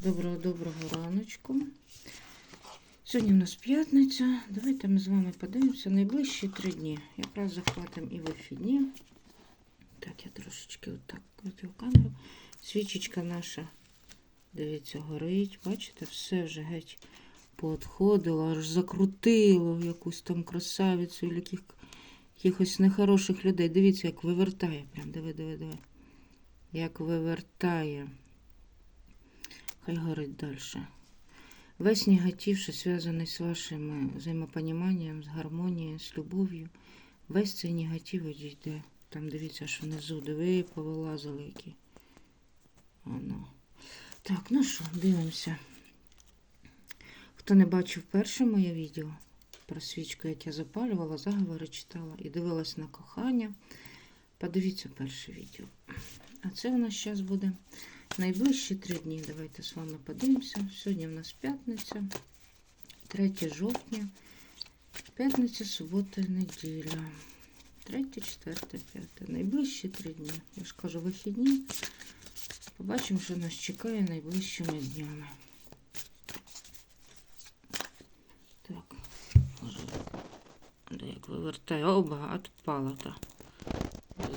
Доброго-доброго раночку. Сьогодні у нас п'ятниця. Давайте ми з вами подивимося найближчі три дні. Якраз захватимо і вихідні. Так, я трошечки отак крутив камеру. Свічечка наша, дивіться, горить. Бачите, все вже геть поотходило, аж закрутило якусь там красавицю, і яких, якихось нехороших людей. Дивіться, як вивертає. Прям диви, диви, диви. Як вивертає. Хай горить дальше. Весь негатив, що зв'язаний з вашим взаємопоніманням, з гармонією, з любов'ю, весь цей негатив відійде. Там дивіться, що внизу диви повилазили які. Оно. Так, ну що, дивимося. Хто не бачив перше моє відео про свічку, як я запалювала, заговори читала і дивилась на кохання, подивіться перше відео. А це у нас зараз буде найближчі три дні. Давайте з вами подивимося. Сьогодні у нас п'ятниця, 3 жовтня, п'ятниця, субота, неділя. 3, 4, 5. Найближчі три дні. Я ж кажу, вихідні. Побачимо, що нас чекає найближчими днями. Так, може, де як вивертає. Оба, отпала та.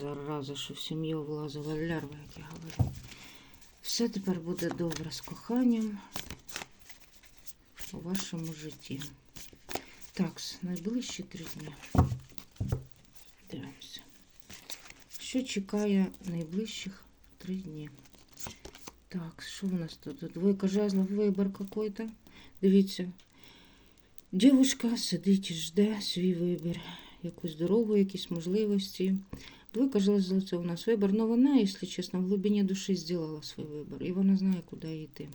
Зараза, що в сім'ю влазила лярва, як я говорю. Все тепер буде добре з коханням у вашому житті. Так, найближчі три дні. Дивимося. Що чекає найближчих три дні? Так, що у нас тут? Двойка жезлов, вибір какой-то. Дивіться. Дівушка сидить і жде свій вибір. Якусь дорогу, якісь можливості. Двойка жезлов це у нас вибір. Но вона, якщо чесно, в глибині душі зробила свій вибір. І вона знає, куди йти.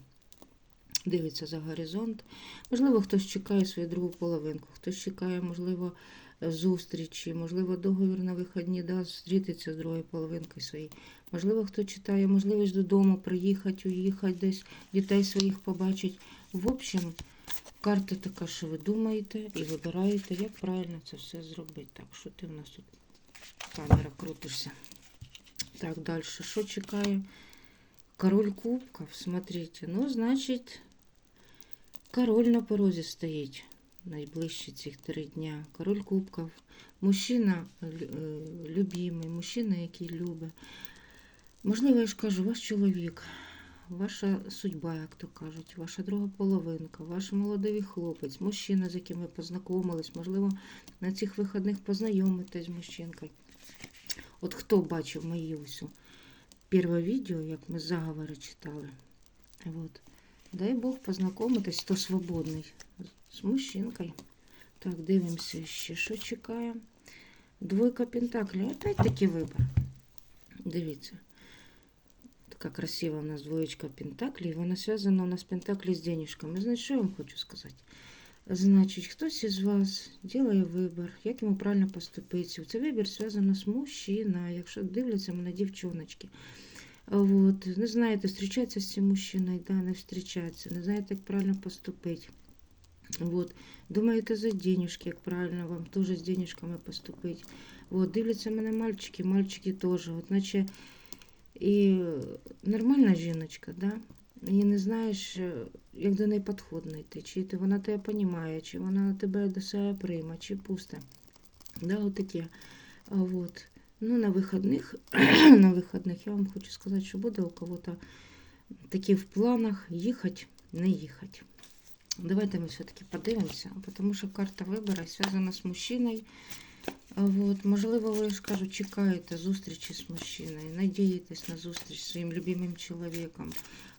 Дивиться за горизонт. Можливо, хтось чекає свою другу половинку, хтось чекає, можливо, зустрічі, можливо, договір на вихідні дасть зустрітися з другою половинкою своєю. Можливо, хто читає можливість додому приїхати, уїхати десь, дітей своїх побачить. В общем, карта така, що ви думаєте і вибираєте, як правильно це все зробити. Так, що ти в нас тут камера крутишся. Так, далі. Що чекає? Король кубков, смотрите. Ну, значить, король на порозі стоїть найближчі цих три дня. Король кубков. Мужчина е, любимий, мужчина, який любить. Можливо, я ж кажу, ваш чоловік, ваша судьба, як то кажуть, ваша друга половинка, ваш молодий хлопець, мужчина, з яким ви познайомились, можливо, на цих вихідних познайомитесь з мужчинкою. От хто бачив мої усю перше відео, як ми заговори читали. Вот. Дай Бог познайомитись, хто свободний з мужчинкою. Так, дивимося ще, що чекає. Двойка пентаклів. Опять таки вибір. Дивіться. Така красива у нас двоєчка пентаклів. Вона зв'язана у нас пентаклі з денежками. Значить, що я вам хочу сказати? Значить, хтось із вас робить вибір, як йому правильно поступити. Це вибір зв'язано з мужчиною, якщо дивляться мене дівчоночки. Вот. Не знаєте, зустрічається з цим мужчиною, да, не зустрічається, не знаєте, як правильно поступити. Вот. Думаєте за денежки, як правильно вам теж з денежками поступити. Вот. Дивляться мене мальчики, мальчики теж. От, наче і нормальна жіночка, да? І не знаєш, е, як до неї підход знайти, чи вона тебе розуміє, чи вона тебе до себе прийме, чи пусте. Да, от таке. А вот. Ну, на вихідних, на вихідних я вам хочу сказати, що буде у кого-то такі в планах їхати, не їхати. Давайте ми все-таки подивимося, тому що карта вибору зв'язана з мужчиною. Вот, можливо, ви ж кажу, чекаєте зустрічі з мужчиною, надієтесь на зустріч з своїм любимим чоловіком.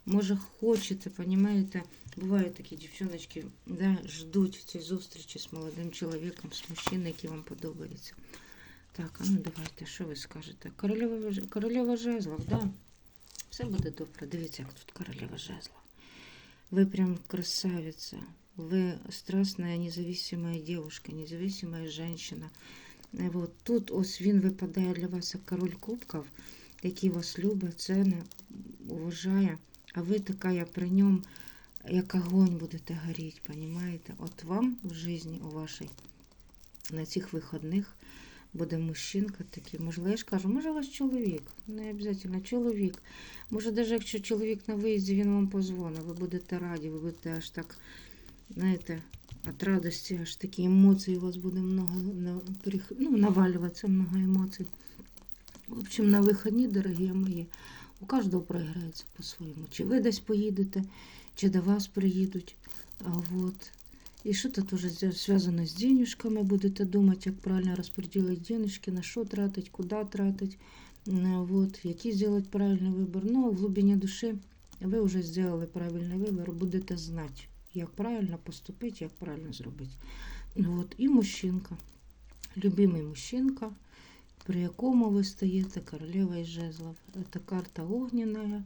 Може, хочете, понімаєте, бувають такі дівчоночки, да, ждуть цієї зустрічі з молодим чоловіком, з мужчиною, який вам подобається. Так, а ну давайте, що ви скажете? Королева, королева жезлов, да? Все буде добре. Дивіться, як тут королева жезлов. Ви прям красавица. Вы страстная, независимая девушка, независимая женщина. Е, Вот тут ось він випадає для вас як король кубків, який вас любить, цене, уважає, а ви така я при ньому, як огонь будете горіти, понімаєте? От вам в житті у вашій на цих вихідних буде мужчинка такий. Можливо, я ж кажу, може у вас чоловік. Не обов'язково чоловік. Може, навіть якщо чоловік на виїзді, він вам позвонить, ви будете раді, ви будете аж так, знаєте, от радості, аж такі емоції у вас буде много, ну, навалюватися много емоцій. В общем, на вихідні, дорогі мої, у кожного проіграється по-своєму. Чи ви десь поїдете, чи до вас приїдуть. А вот. І що тут уже зв'язано з денежками, будете думати, як правильно розподілити денежки, на що тратить, куди тратить, вот, який зробити правильний вибір. Ну, в глибині душі ви вже зробили правильний вибір, будете знати, як правильно поступити, як правильно зробити. Вот. І мужчинка, любимий мужчинка, при якому ви стаєте королева із жезлов. Це карта огненная.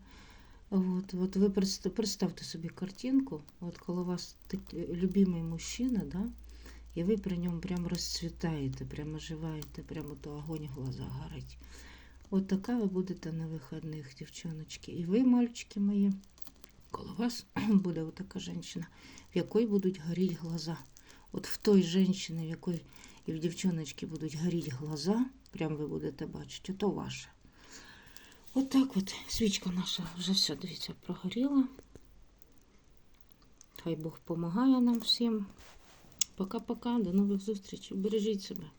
Вот, вот ви представте собі картинку, от коли у вас любимий мужчина, да, і ви при ньому прям розцвітаєте, прямо оживаєте, прямо то огонь в глазах горить. От така ви будете на вихідних, дівчоночки. І ви, мальчики мої, коли у вас буде така жінка, в якої будуть горіти глаза. От в той жінці, в якої і в дівчоночки будуть горіти глаза, прям ви будете бачити, то ваше. От так от свічка наша вже все, дивіться, прогоріла. Хай Бог допомагає нам всім. Пока-пока, до нових зустрічей. Бережіть себе.